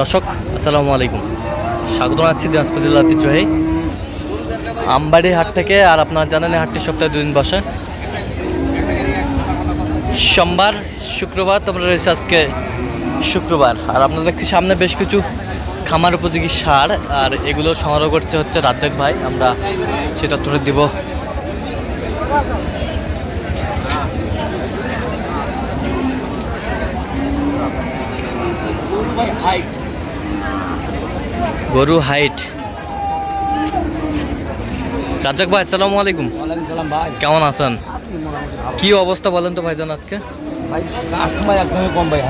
দর্শক, আসসালামু আলাইকুম। স্বাগত জানাচ্ছি দিনাজপুর জেলা ঐতিহ্যবাহী আমবাড়ি হাট থেকে আর আপনার জানেন হাটটি সপ্তাহে দুদিন বসে। সোমবার, শুক্রবার তোমরা রয়েছে আজকে শুক্রবার। আর আপনাদের দেখছি সামনে বেশ কিছু খামার উপযোগী সার, আর এগুলো সংগ্রহ করছে হচ্ছে রাজ্জাক ভাই। আমরা সেটা তুলে দিব। গরু হাইট রাজ্জাক ভাই আসসালামু আলাইকুম। সালাম ভাই। কেমন আছেন? কি অবস্থা বলেন তো ভাইজান আজকে? কাস্টমার একদমই কম ভাই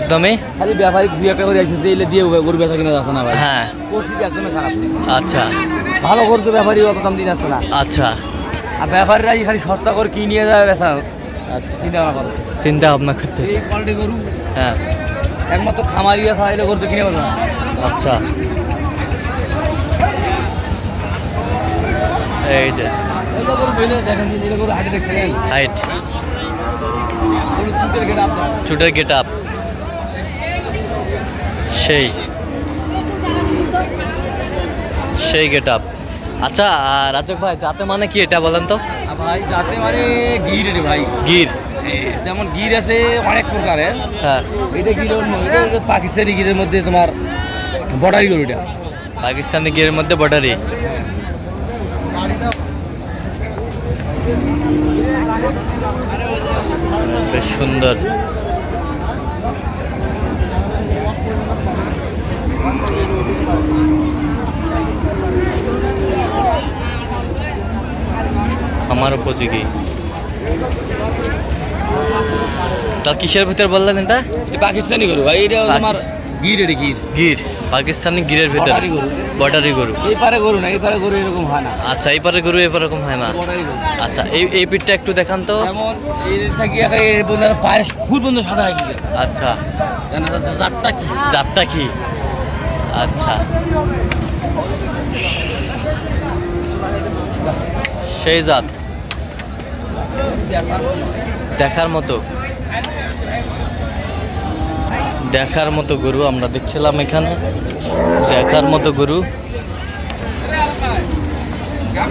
একদমই? খালি ব্যাপারী দুই একটা করে আসছে দিলে দিয়ে গরু বেচা কিনা যাচ্ছে না ভাই। হ্যাঁ। পরিস্থিতি একদমই খারাপ আচ্ছা। ভালো গরু তো ব্যাপারী অত দাম দিন আসছে না। আচ্ছা। আর ব্যাপারীরা খালি সস্তা করে যাবে বেচা? আচ্ছা। চিন্তা ভাবনা করো। চিন্তা ভাবনা হ্যাঁ। একমাত্র খামারি আছে এলে গরু তো কিনে না। আচ্ছা। এই যে। হাইট চুটের গেটে আপ সেই। সেই গেট আপ আচ্ছা আর রাজক ভাই যাতে মানে কি এটা বলেন তো? ভাই যাতে মানে গির রে ভাই। গির। যেমন গির আছে অনেক প্রকারের। হ্যাঁ। এটা গির পাকিস্তানি গিরের মধ্যে তোমার বর্ডারি গরুটা পাকিস্তানি গিরের মধ্যে বর্ডারি। বেশ সুন্দর। আমার উপযোগী। তা কিসের ভিতর বললেন এটা? পাকিস্তানি গরু ভাই। এটা আমার গির এটা গির। গির? পাকিস্তানি গিরের ভিতর? বর্ডারি গরু। এই পারে গরু না এই পারে গরু এরকম হয় না। আচ্ছা এই পারে গরু এ পারে এরকম হয় না। আচ্ছা এই এই পিঠটা একটু দেখান তো। যেমন এর থাকি এর বন্ধু পায়ের খুব বন্ধু সাদা হয়ে গেছে। আচ্ছা। জানা যাচ্ছে চারটা কি? জাতটা কি? আচ্ছা। সেই জাত। দেখার মতো। দেখার মতো গরু আমরা দেখছিলাম এখানে। দেখার মতো গরু।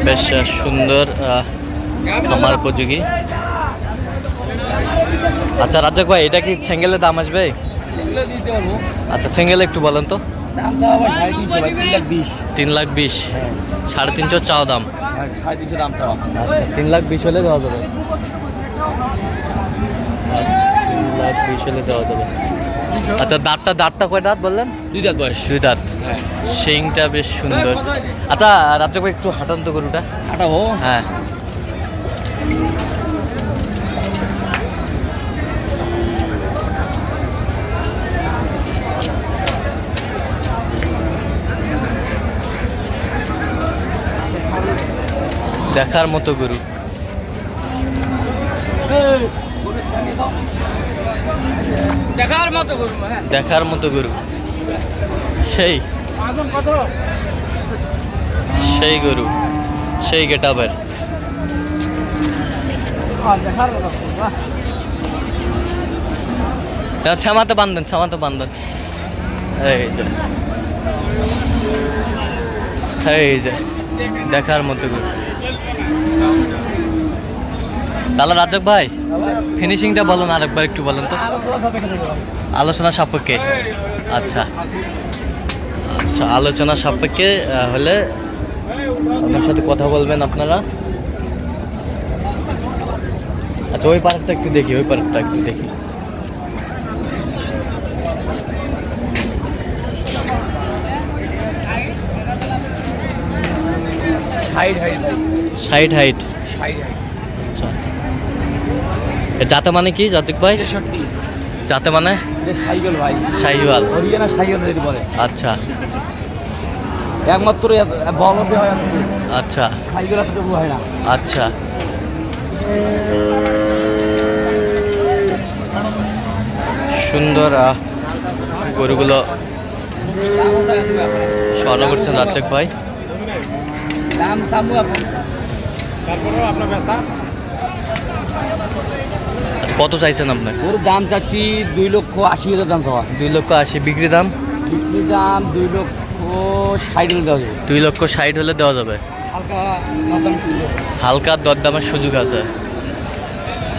বেশ সুন্দর খামার উপযোগী। আচ্ছা রাজ্জাক ভাই, এটা কি সেঙ্গেলের দাম আসবে? আচ্ছা সিঙ্গেল একটু বলেন তো। তিন লাখ বিশ। সাড়ে তিনশো চাও দাম সাড়ে তিনশো দাম। আচ্ছা তিন লাখ বিশ হলে দেওয়া যাবে। আচ্ছা তিন লাখ বিশ হলে দেওয়া যাবে। আচ্ছা দাঁতটা দাঁতটা কয় দাঁত বললেন? দুই দাঁত বয়স। দুই দাঁত। হ্যাঁ। শিংটা বেশ সুন্দর। আচ্ছা রাজ্য ভাই একটু হাঁটান তো গরুটা। হাঁটাবো? হ্যাঁ। দেখার মতো গরু। দেখার মতো গরু হ্যাঁ। দেখার মতো গরু। সেই। সেই গরু। সেই গেটাবের। শ্যামাতে বান্ধন শ্যামাতে বান্ধেন। এই যে। এই যে। দেখার মতো গরু। তাহলে রাজক ভাই ফিনিশিংটা বলেন আরেকবার একটু বলেন তো। আলোচনা সাপেক্ষে। আচ্ছা। আচ্ছা আলোচনা সাপেক্ষে হলে আপনার সাথে কথা বলবেন আপনারা। আচ্ছা ওই পার্কটা একটু দেখি ওই পার্কটা একটু দেখি। সাইড ভাই সাইড হাইট সাইড এ যাতে মানে কি জাতিক ভাই? যাতে মানে? এটা সাইকেল ভাই। শাহিওয়াল হরিয়ানা সাইকেল যেটি বলে। আচ্ছা। একমাত্র বলতে হয় আচ্ছা। সাইকেল এতটুকু হয় না। আচ্ছা। সুন্দর গরুগুলো স্বর্ণ করছেন রাজ্জাক ভাই। দাম সামু এখন। আচ্ছা কত চাইছেন আপনার ওর দাম চাচ্ছি দুই লক্ষ আশি হাজার দাম চাওয়া। দুই লক্ষ আশি বিক্রি দাম? বিক্রির দাম দুই লক্ষ ষাট হলে দেওয়া যাবে। দুই লক্ষ ষাট হলে দেওয়া যাবে? হালকা দরদামের সুযোগ। আছে।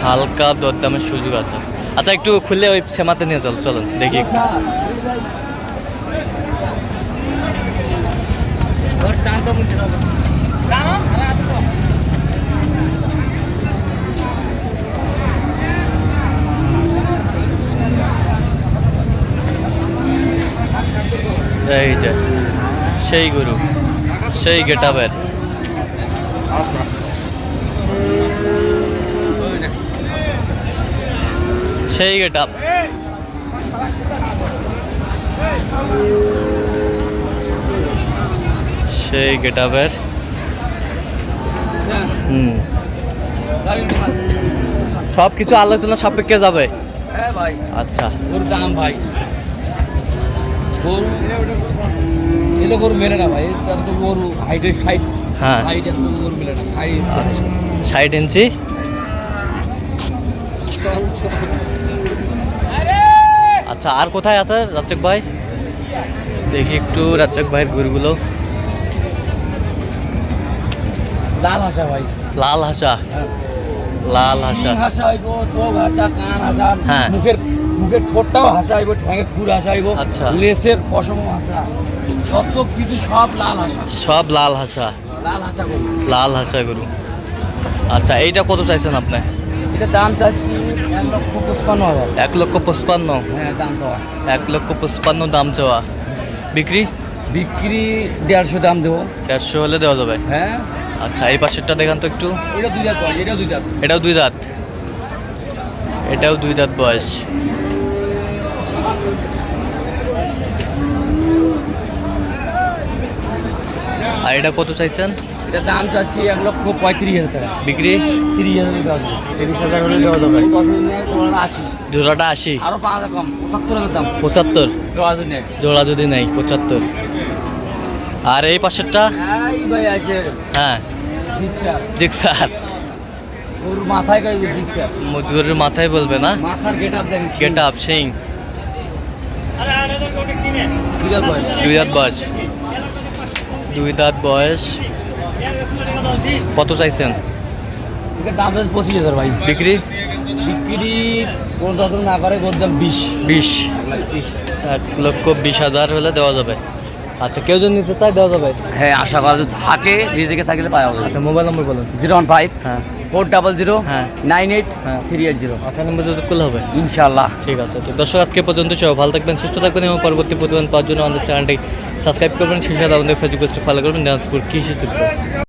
হালকা দরদামের সুযোগ আছে। আচ্ছা একটু খুললে ওই সেমাতে নিয়ে চল চলুন দেখি। একটু। এই যে সেই গরু সেই গেটাবের। সেই গেটাপ সেই গেটাবের। হুম। সব কিছু আলোচনা সাপেক্ষে যাবে। হ্যাঁ ভাই। আচ্ছা। দাম ভাই। গরু। এগুলো গরু মেলে না ভাই গরু হাইটে হাইট হ্যাঁ। হাইট এত গরু মেলে না হাইট আচ্ছা। ষাট ইঞ্চি? আচ্ছা আর কোথায় আছে রাজ্জাক ভাই? দেখি একটু রাজ্জাক ভাইয়ের গরুগুলো। লাল হাসা ভাই। লাল হাসা? লাল হাসা। হাসা হাসা কান হাসা হ্যাঁ। মুখের মুখের ঠোঁটটাও হাসা হইব ঠ্যাঙের খুর হাসা আচ্ছা। লেসের পশম হাসা যত কিছু সব লাল হাসা। সব লাল হাসা। লাল হাসা গরু। লাল হাসা গরু। আচ্ছা এইটা কত চাইছেন আপনি? এটা দাম চাচ্ছি এক লক্ষ পঁচপান্ন হাজার। এক লক্ষ পঁচপান্ন? হ্যাঁ দাম চাওয়া। এক লক্ষ পঁচপান্ন দাম চাওয়া। বিক্রি? বিক্রি দেড়শো দাম দেবো। দেড়শো হলে দেওয়া যাবে। হ্যাঁ। আচ্ছা এই পাশেরটা দেখান তো একটু। এটা দুই দাঁত এটাও দুই দাঁত। এটাও দুই দাঁত। এটাও দুই দাঁত বয়স। আর এটা কত চাইছেন? এটা দাম চাচ্ছি এক লক্ষ পঁয়ত্রিশ হাজার টাকা। বিক্রি? তিরিশ হাজার টাকা তিরিশ হাজার হলে দেওয়া যাবে। আশি। জোড়াটা আশি? আরও পাঁচ হাজার কম পঁচাত্তর হাজার দাম। পঁচাত্তর? জোড়া যদি নেই পঁচাত্তর। আর এই পাশেরটা? এই ভাই আছে। হ্যাঁ। জিক্সার। মাথায় জিক্সার। মজগুরের মাথায় বলবে না? মাথার গেট আপ দেখেন। গেট আপ সিং বয়স। দুই দাঁত বয়স। দুই দাঁত বয়স। কত চাইছেন? দাম পঁচিশ হাজার ভাই। বিক্রি? বিক্রি কোনো না করে বিশ। বিশ। এক লক্ষ বিশ হাজার হলে দেওয়া যাবে। আচ্ছা কেউ যদি নিতে চায় দেওয়া যাবে? হ্যাঁ আশা করা যদি থাকে রিজেকে থাকলে পাওয়া যাবে। আচ্ছা মোবাইল নম্বর বলুন। জিরো ওয়ান ফাইভ হ্যাঁ। ফোর ডাবল জিরো হ্যাঁ। নাইন এইট হ্যাঁ। Three eight zero. আচ্ছা নম্বর যোগাযোগ করলে হবে। ইনশাল্লাহ ঠিক আছে তো দর্শক আজকে পর্যন্ত সবাই ভালো থাকবেন সুস্থ থাকবেন এবং পরবর্তী প্রতিবেদন পাওয়ার জন্য আমাদের চ্যানেলটি সাবস্ক্রাইব করবেন। সেই সাথে আমাদের ফেসবুক পেজটি ফলো করবেন। দিনাজপুর কৃষি চিত্র